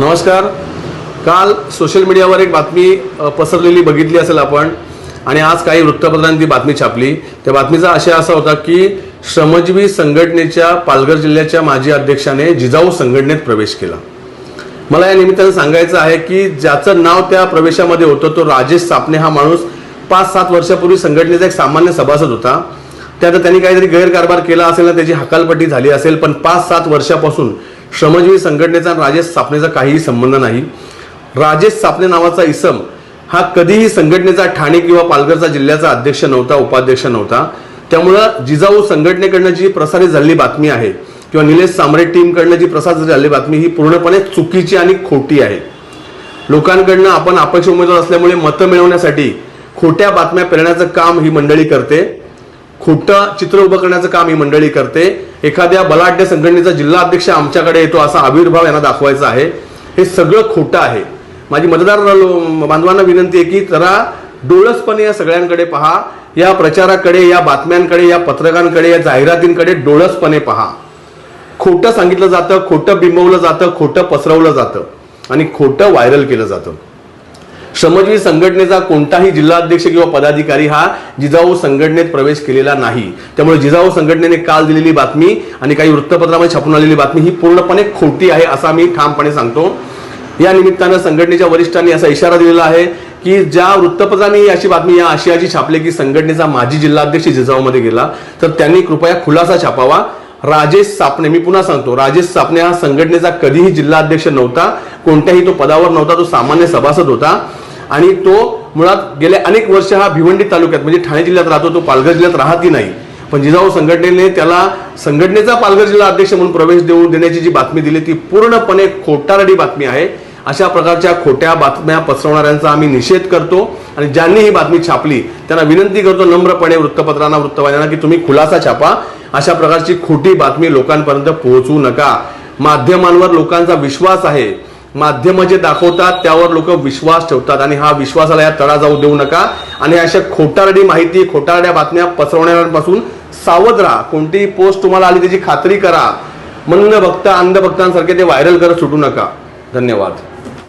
नमस्कार. काल सोशल मीडियावर एक बातमी पसरलेली बघितली असेल आपण आणि आज काही वृत्तपत्रांनी ती बातमी छापली. त्या बातमीचा आशय असा होता की श्रमजीवी संघटनेच्या पालघर जिल्ह्याच्या माजी अध्यक्षाने जिजाऊ संघटनेत प्रवेश केला. मला या निमित्तानं सांगायचं आहे की ज्याचं नाव त्या प्रवेशामध्ये होतं तो राजेश सापणे हा माणूस पाच सात वर्षापूर्वी संघटनेचा एक सामान्य सभासद होता. त्यात त्यांनी काहीतरी गैरकारभार केला असेल ना त्याची हकालपट्टी झाली असेल पण पाच सात वर्षापासून श्रमजीवी संघटनेचा आणि राजेश स्थापनेचा काहीही संबंध नाही. राजेश स्थापने नावाचा इसम हा कधीही संघटनेचा ठाणे किंवा पालघरचा जिल्ह्याचा अध्यक्ष नव्हता उपाध्यक्ष नव्हता. त्यामुळं जिजाऊ संघटनेकडनं जी प्रसारित झालेली बातमी आहे किंवा निलेश सामरे टीमकडनं जी प्रसारित झालेली बातमी ही पूर्णपणे चुकीची आणि खोटी आहे. लोकांकडनं आपण अपक्ष उमेदवार असल्यामुळे मतं मिळवण्यासाठी खोट्या बातम्या पेरण्याचं काम ही मंडळी करते. खोटं चित्र उभं करण्याचं काम ही मंडळी करते. एखाद्या बलाढ्य संघटनेचा जिल्हा अध्यक्ष आमच्याकडे येतो असा आविर्भाव यांना दाखवायचा आहे. हे सगळं खोटं आहे. माझी मतदार लो- बांधवांना विनंती आहे की जरा डोळसपणे या सगळ्यांकडे पहा. या प्रचाराकडे या बातम्यांकडे या पत्रकांकडे या जाहिरातींकडे डोळसपणे पहा. खोटं सांगितलं जातं खोटं बिंबवलं जातं खोटं पसरवलं जातं आणि खोटं व्हायरल केलं जातं. श्रमजीवी संघटनेचा कोणताही जिल्हाध्यक्ष किंवा पदाधिकारी हा जिजाऊ संघटनेत प्रवेश केलेला नाही. त्यामुळे जिजाऊ संघटनेने काल दिलेली बातमी आणि काही वृत्तपत्रामध्ये छापून आलेली बातमी ही पूर्णपणे खोटी आहे असा मी ठामपणे सांगतो. या निमित्तानं संघटनेच्या वरिष्ठांनी असा इशारा दिलेला आहे की ज्या वृत्तपत्रांनी अशी बातमी या आशियाची छापली की संघटनेचा माजी जिल्हाध्यक्ष जिजाऊमध्ये गेला तर त्यांनी कृपया खुलासा छापावा. राजेश सापणे मी पुन्हा सांगतो राजेश सापणे हा संघटनेचा कधीही जिल्हाध्यक्ष नव्हता कोणत्याही तो पदावर नव्हता तो सामान्य सभासद होता. आणि तो मुळात गेल्या अनेक वर्ष हा भिवंडी तालुक्यात म्हणजे ठाणे जिल्ह्यात राहतो तो पालघर जिल्ह्यात राहतही नाही. पण जिजाऊ संघटनेने त्याला संघटनेचा पालघर जिल्हा अध्यक्ष म्हणून प्रवेश देऊन देण्याची जी बातमी दिली ती पूर्णपणे खोटारडी बातमी आहे. अशा प्रकारच्या खोट्या बातम्या पसरवणाऱ्यांचा आम्ही निषेध करतो आणि ज्यांनी ही बातमी छापली त्यांना विनंती करतो नम्रपणे वृत्तपत्रांना वृत्तवाहिन्यांना की तुम्ही खुलासा छापा. अशा प्रकारची खोटी बातमी लोकांपर्यंत पोहोचवू नका. माध्यमांवर लोकांचा विश्वास आहे. माध्यम जे दाखवतात त्यावर लोक विश्वास ठेवतात. आणि हा विश्वासाला या तडा जाऊ देऊ नका. आणि अशा खोटारडी माहिती खोटारड्या बातम्या पसरवण्यापासून सावध राहा. कोणतीही पोस्ट तुम्हाला आली त्याची खात्री करा. मंद भक्त अंध भक्तांसारखे ते व्हायरल करत सुटू नका. धन्यवाद.